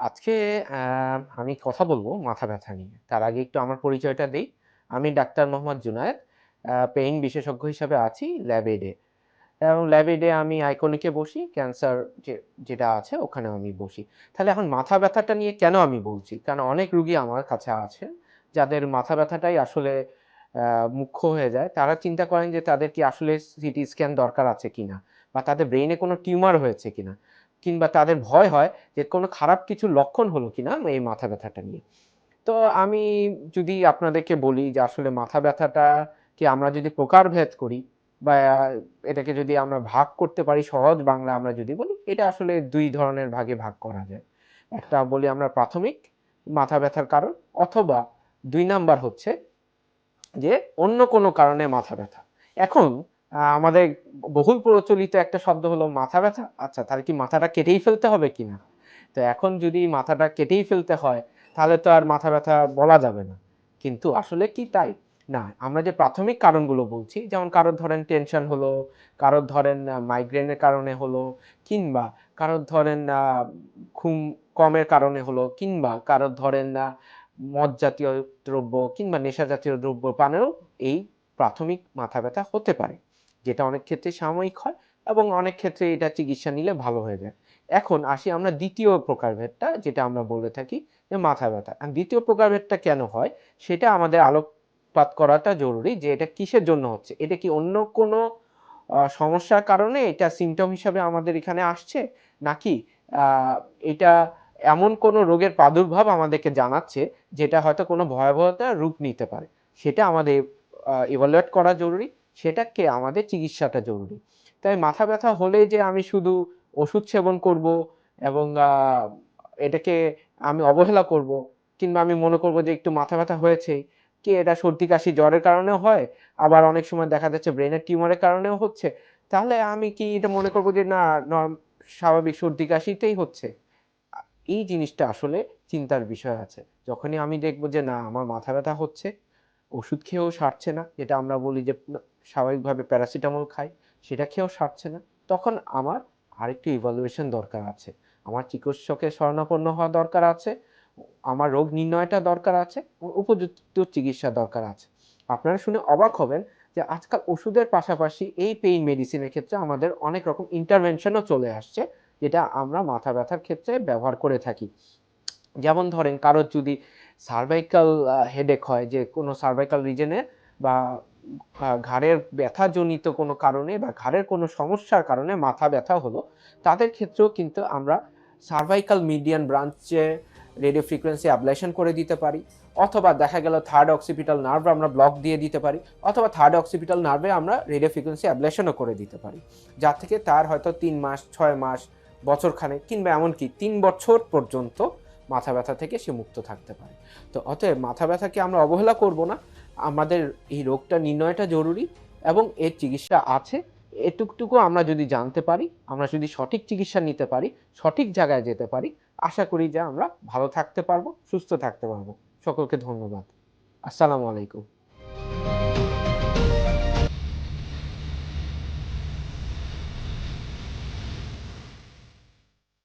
আজকে আমি কথা বলব মাথা ব্যথা নিয়ে। তার আগে একটু আমার পরিচয়টা দিই। আমি ডাক্তার মোহাম্মদ জুনায়েদ পেইন বিশেষজ্ঞ হিসাবে আছি ল্যাবেডে এবং ল্যাবেডে আমি আইকনিকে বসি, ক্যান্সার যে, যেটা আছে ওখানে আমি বসি। তাহলে এখন মাথা ব্যথাটা নিয়ে কেন আমি বলছি? কারণ অনেক রুগী আমার কাছে আছে যাদের মাথা ব্যথাটাই আসলে মুখ্য হয়ে যায়। তারা চিন্তা করেন যে তাদের কি আসলে সিটি স্ক্যান দরকার আছে কিনা? বা তাদের ব্রেইনে কোনো টিউমার হয়েছে কিনা? কিংবা তাদের ভয় হয় যে কোনো খারাপ কিছু লক্ষণ হলো কিনা এই মাথা ব্যথাটা নিয়ে। তো আমি যদি আপনাদেরকে বলি যে আসলে মাথা ব্যথাটা কি আমরা যদি প্রকারভেদ করি বা এটাকে যদি আমরা ভাগ করতে পারি, সহজ বাংলা আমরা যদি বলি, এটা আসলে দুই ধরনের ভাগে ভাগ করা যায়। একটা বলি আমরা প্রাথমিক মাথা ব্যথার কারণ অথবা দুই নাম্বার হচ্ছে যে অন্য কোনো কারণে মাথা ব্যথা। এখন আমাদের বহুল প্রচলিত একটা শব্দ হলো মাথা ব্যথা। আচ্ছা তাহলে কি মাথাটা কেটেই ফেলতে হবে কিনা? তো এখন যদি মাথাটা কেটেই ফেলতে হয়, তাহলে তো আর মাথা ব্যথা বলা যাবে না। কিন্তু আসলে কি তাই? না, আমরা যে প্রাথমিক কারণগুলো বলছি, যেমন কারোর ধরেন টেনশন হলো, কারোর ধরেন মাইগ্রেনের কারণে হলো, কিংবা কারোর ধরেন ঘুম কমের কারণে হলো, কিংবা কারোর ধরেন মদ জাতীয় দ্রব্য কিংবা নেশা জাতীয় দ্রব্য পানেও এই প্রাথমিক মাথা ব্যথা হতে পারে। যেটা অনেক ক্ষেত্রে সাময়িক হয় এবং অনেক ক্ষেত্রে এটা চিকিৎসা নিলে ভালো হয়ে যায়। এখন আসি আমরা দ্বিতীয় প্রকারভেদটা, যেটা আমরা বলে থাকি যে মাথা ব্যথা। দ্বিতীয় প্রকারভেদটা কেন হয়? সেটা আমাদের আলোকপাত করাটা জরুরি যে এটা কিসের জন্য হচ্ছে? এটা কি অন্য কোনো সমস্যার কারণে এটা সিমটম হিসাবে আমাদের এখানে আসছে? নাকি এটা এমন কোনো রোগের প্রাদুর্ভাব আমাদেরকে জানাচ্ছে যেটা হয়তো কোনো ভয়াবহতা রূপ নিতে পারে? সেটা আমাদের ইভালুয়েট করা জরুরি। সেটাকে আমাদের চিকিৎসাটা জরুরি। তাই মাথা ব্যথা হলে যে আমি শুধু ওষুধ সেবন করব এবং এটাকে আমি অবহেলা করব কিংবা আমি মনে করব যে একটু মাথা ব্যথা হয়েছে, কি এটা সর্দি কাশি জ্বরের কারণেও হয়, আবার অনেক সময় দেখা যাচ্ছে ব্রেনের টিউমারের কারণেও হচ্ছে, তাহলে আমি কি এটা মনে করব যে না স্বাভাবিক সর্দি কাশিতেই হচ্ছে? এই জিনিসটা আসলে চিন্তার বিষয় আছে। যখনই আমি দেখব যে না, আমার মাথা ব্যথা হচ্ছে, ওষুধ খেয়েও সারছে না, যেটা আমরা বলি যে স্বাভাবিকভাবে প্যারাসিটামল খাই, সেটা খেয়েও সারছে না। তখন আমার আরেকটু ইভালুয়েশন দরকার আছে। আমার চিকিৎসকের শরণাপন্ন হওয়া দরকার আছে, আমার রোগ নির্ণয়টা দরকার আছে উপযুক্ত চিকিৎসা দরকার আছে। আপনারা শুনে অবাক হবেন যে আজকাল ওষুধের পাশাপাশি এই পেইন মেডিসিনের ক্ষেত্রে আমাদের অনেক রকম ইন্টারভেনশনও চলে আসছে, যেটা আমরা মাথা ব্যথার ক্ষেত্রে ব্যবহার করে থাকি। যেমন ধরেন, কারোর যদি সার্ভাইকাল হেডেক হয়, যে কোনো সার্ভাইকাল রিজনে বা ঘাড়ের ব্যথাজনিত কোনো কারণে বা ঘাড়ের কোনো সমস্যার কারণে মাথা ব্যথা হলো, তাদের ক্ষেত্রেও কিন্তু আমরা সার্ভাইকাল মিডিয়ান ব্রাঞ্চে রেডিও ফ্রিকোয়েন্সি অ্যাবলেশন করে দিতে পারি, অথবা দেখা গেল থার্ড অক্সিপিটাল নার্ভ আমরা ব্লক দিয়ে দিতে পারি, অথবা থার্ড অক্সিপিটাল নার্ভে আমরা রেডিও ফ্রিকোয়েন্সি অ্যাবলেশনও করে দিতে পারি। যার থেকে তার হয়তো তিন মাস, ছয় মাস বছরখানে কিংবা এমনকি তিন বছর পর্যন্ত মাথা ব্যথা থেকে সে মুক্ত থাকতে পারে। তো অতএব মাথা ব্যথাকে আমরা অবহেলা করব না আমাদের এই রোগটা নির্ণয়টা জরুরি এবং এর চিকিৎসা আছে। এটুকটুকু আমরা যদি জানতে পারি, আমরা যদি সঠিক চিকিৎসা নিতে পারি, সঠিক জায়গায় যেতে পারি, আশা করি যে আমরা ভালো থাকতে পারব, সুস্থ থাকতে পারব। সকলকে ধন্যবাদ। আসসালামু আলাইকুম।